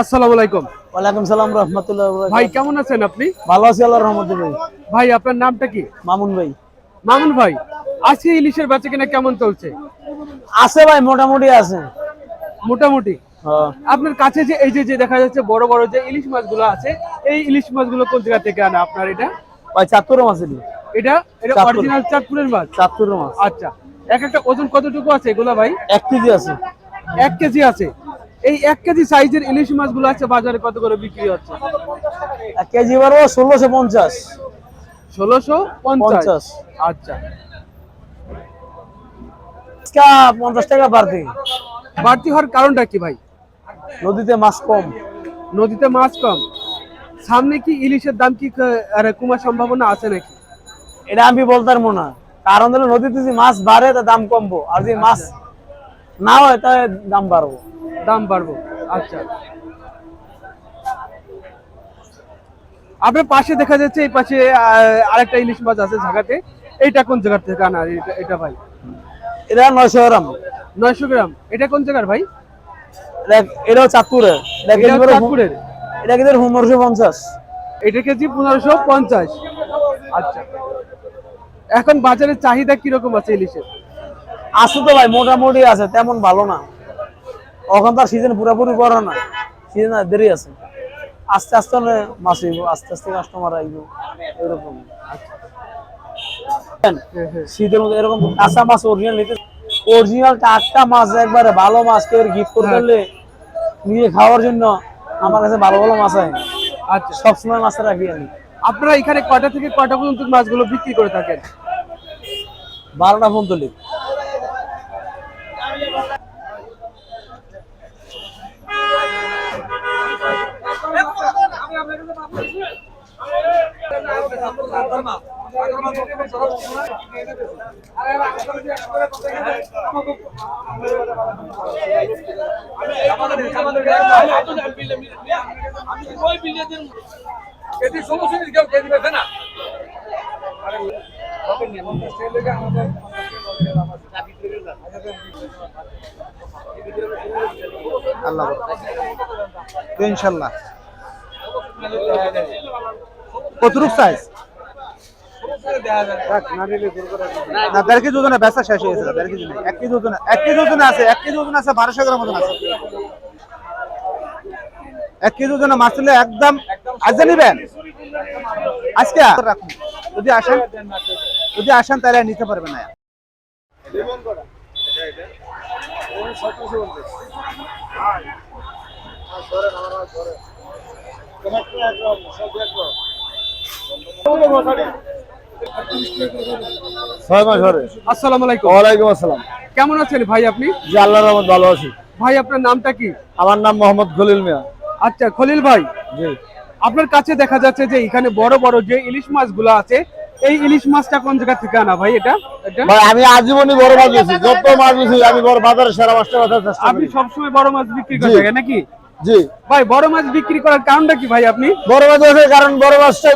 আসসালামু আলাইকুম। ওয়ালাইকুম সালাম রহমতুল্লাহ ভাই কেমন আছেন আপনি? ভালো আছি আল্লাহ রহমতে ভাই। ভাই আপনার নামটা কি? মামুন ভাই। মামুন ভাই আজকে ইলিশের বেচা কিনা কেমন চলছে? আছে ভাই মোটামুটি আছে। মোটামুটি? হ্যাঁ। আপনার কাছে যে এই যে যে দেখা যাচ্ছে বড় বড় যে ইলিশ মাছগুলো আছে এই ইলিশ মাছগুলো কোন জায়গা থেকে আনা আপনার এটা? ভাই চাঁদপুরের মাছ এটা? এটা অরিজিনাল চাঁদপুরের মাছ? চাঁদপুরের মাছ। আচ্ছা। এক একটা ওজন কতটুকু আছে এগুলো ভাই? এক কেজি আছে। এক কেজি আছে। এই এক কেজি সাইজের ইলিশ মাছগুলো আছে বাজারে কত করে বিক্রি হচ্ছে? এক কেজি বারো ষোলোশো পঞ্চাশ। ষোলোশো পঞ্চাশ। পঞ্চাশ। আচ্ছা। পঞ্চাশ টাকা বাড়তি। বাড়তি হওয়ার কারণটা কি ভাই? নদীতে মাছ কম। নদীতে মাছ কম। সামনে কি ইলিশের দাম কি কমার সম্ভাবনা আছে নাকি? এটা আমি বলতে পারব না। কারণ হলো নদীতে যদি মাছ বাড়ে তা দাম কমবো। আর যদি মাছ না হয় তাহলে দাম বাড়বো। দাম বাড়বো। আচ্ছা। আপনার পাশে দেখা যাচ্ছে এই পাশে আরেকটা ইলিশ মাছ আছে ঝাঁকাতে। এইটা কোন জায়গা থেকে আনা এটা- ভাই? এটা নয়শো গ্রাম। নয়শো গ্রাম। এটা কোন জায়গার ভাই? এটা- এটাও চাঁদপুরের। চাঁদপুরের। এটা কেজি পনেরোশো পঞ্চাশ। এটা কেজি পনেরোশো পঞ্চাশ। আচ্ছা। এখন বাজারে চাহিদা কীরকম আছে ইলিশের? আছে তো ভাই মোটামুটি আছে তেমন ভালো না। এখন তার সিজন পুরোপুরি করা না। সিজন দেরি আছে। আস্তে আস্তে মাছ হইব আস্তে আস্তে কাস্টমার আইব এরকম। হ্যাঁ, হ্যাঁ। শীতের মধ্যে এরকম কাঁচা মাছ অরিজিনাল নিতে অরিজিনাল টাটকা মাছ একবারে ভালো মাছ কেউ গিফট করে নিজে খাওয়ার জন্য আমার কাছে ভালো ভালো মাছ হয় আচ্ছা সবসময় মাছ রাখি আমি আপনারা এখানে কয়টা থেকে কয়টা পর্যন্ত মাছগুলো বিক্রি করে থাকেন বারোটা ফোন তুলি আল্লাহ ইনশাল্লাহ। কতটুক সাইজ না দেড় কেজি ওজনে বেচা শেষ হয়ে গেছে দেড় কেজি নেই। এক কেজি ওজনে এক কেজি ওজনে আছে এক কেজি ওজনে আছে বারোশো গ্রাম ওজন আছে। এক কেজি ওজনে মাছ নিলে একদম আজকে নিবেন? আজকে? রাখুন যদি আসেন যদি আসেন তাহলে নিতে পারবেন না। ছয় মাস ধরে। আসসালামু আলাইকুম। ওয়ালাইকুম আসসালাম। কেমন আছেন ভাই আপনি? জি আল্লাহর রহমত ভালো আছি। ভাই আপনার নামটা কি? আমার নাম মোহাম্মদ খলিল মিয়া। আচ্ছা খলিল ভাই। জি। আপনার কাছে দেখা যাচ্ছে যে এখানে বড় বড় যে ইলিশ মাছগুলো আছে এই ইলিশ মাছটা কোন জায়গা থেকে আনা ভাই এটা? ভাই আমি আজীবনই বড় মাছ যত মাছ আমি বড় বাজারে সেরা মাছটা চেষ্টা আপনি সবসময় বড় মাছ বিক্রি করে। থাকেন নাকি? জি। ভাই বড় মাছ বিক্রি করার কারণটা কি ভাই আপনি? বড় মাছ কারণ বড় মাছটা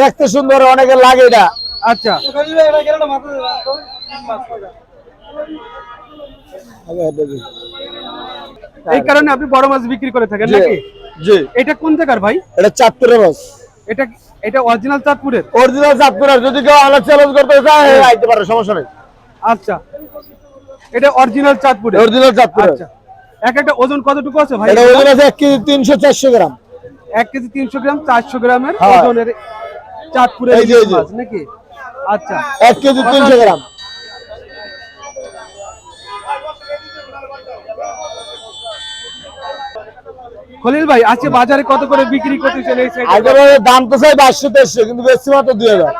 দেখতে সুন্দর অনেকে লাগে এটা। আচ্ছা। এই কারণে আপনি বড় মাছ বিক্রি করে থাকেন নাকি? জি। এটা কোন জায়গার ভাই? এটা চাঁদপুরের মাছ। এটা এটা অরিজিনাল চাঁদপুরের? অরিজিনাল চাঁদপুরের। যদি কেউ আলাদা চ্যালেঞ্জ করতে চায় আইতে পারে সমস্যা নেই। আচ্ছা। এটা অরিজিনাল চাঁদপুরের? অরিজিনাল চাঁদপুরের। আচ্ছা। এক একটা ওজন কতটুকু আছে ভাই? এটা ওজন আছে এক কেজি তিনশো চারশো গ্রাম। এক কেজি তিনশো গ্রাম চারশো গ্রামের হ্যাঁ। ওজনের চাঁদপুরের। মাছ নাকি? আচ্ছা। এক কেজি তিনশো গ্রাম। খলিল ভাই আজকে বাজারে কত করে বিক্রি করতেছেন এই? দাম তো চাই কিন্তু বেশি মাত্র দুই হাজার।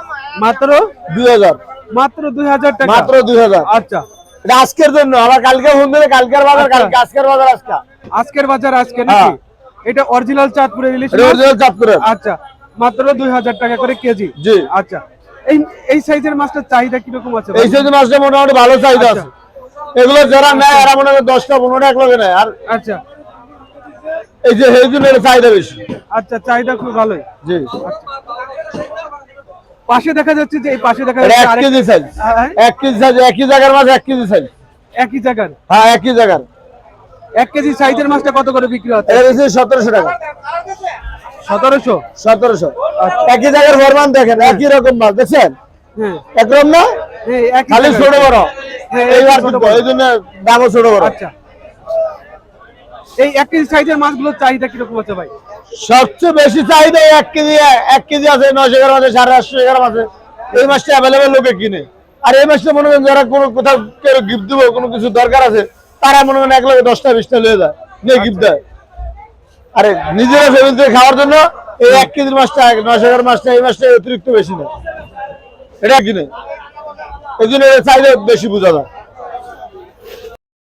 মাত্র? দুই হাজার। মাত্র দুই হাজার টাকা? মাত্র দুই হাজার। আচ্ছা। এটা আজকের জন্য আবার কালকে ফোন দিলে কালকের বাজার আচ্ছা। কালকে আজকের বাজার আজকে। আজকের বাজার আজকে নাকি? হ্যাঁ। এটা অরিজিনাল চাঁদপুরের ইলিশ অরিজিনাল চাঁদপুরের। আচ্ছা। মাত্র দুই হাজার টাকা করে কেজি? জি। আচ্ছা। এই এই সাইজের মাছটার চাহিদা কীরকম আছে এই সাইজ মাছটা মোটামুটি ভালো চাহিদা আচ্ছা। আছে। এগুলো যারা নেয় এরা মনে হয় দশটা পনেরোটা এক নেয়। আর আচ্ছা। এই যে এই জন্য চাহিদা বেশি। আচ্ছা চাহিদা খুব ভালোই। জি। পাশে দেখা যাচ্ছে যে এই পাশে দেখা যাচ্ছে এক কেজি সাইজ হ্যাঁ, এক কেজি সাইজ একই জায়গার মাছ এক কেজি সাইজ একই জায়গার? হ্যাঁ একই জায়গার। এক কেজি সাইজের মাছটা কত করে বিক্রি হচ্ছে? সতেরোশো টাকা। সতেরোশো? সতেরোশো। একই জায়গার ফরমান দেখেন একই রকম মাছ দেখছেন? হ্যাঁ। একরকম না? হ্যাঁ, খালি ছোট বড়। হ্যাঁ, এইবার। এই জন্য দামও ছোট বড়। আচ্ছা। এই এক কেজি সাইজের মাছগুলোর চাহিদা কীরকম আছে ভাই? সবচেয়ে বেশি চাহিদা এক কেজি এক কেজি আছে নশো গ্রাম আছে সাড়ে আটশো গ্রাম আছে। এই মাছটা অ্যাভেলেবেল লোকে কিনে। আর এই মাছটা মনে করেন যারা কোনো কোথাও কেউ গিফট দেবো কোনো কিছু দরকার আছে তারা মনে করেন এক লগে দশটা বিশটা লিয়ে যায় নিয়ে গিফট দেয়। আরে, নিজেরা ফ্যামিলি থেকে খাওয়ার জন্য এই এক কেজির মাছটা নয় গ্রাম মাছটা এই মাছটা অতিরিক্ত বেশি না এটা কিনে এই জন্য চাহিদা বেশি বোঝা যায়।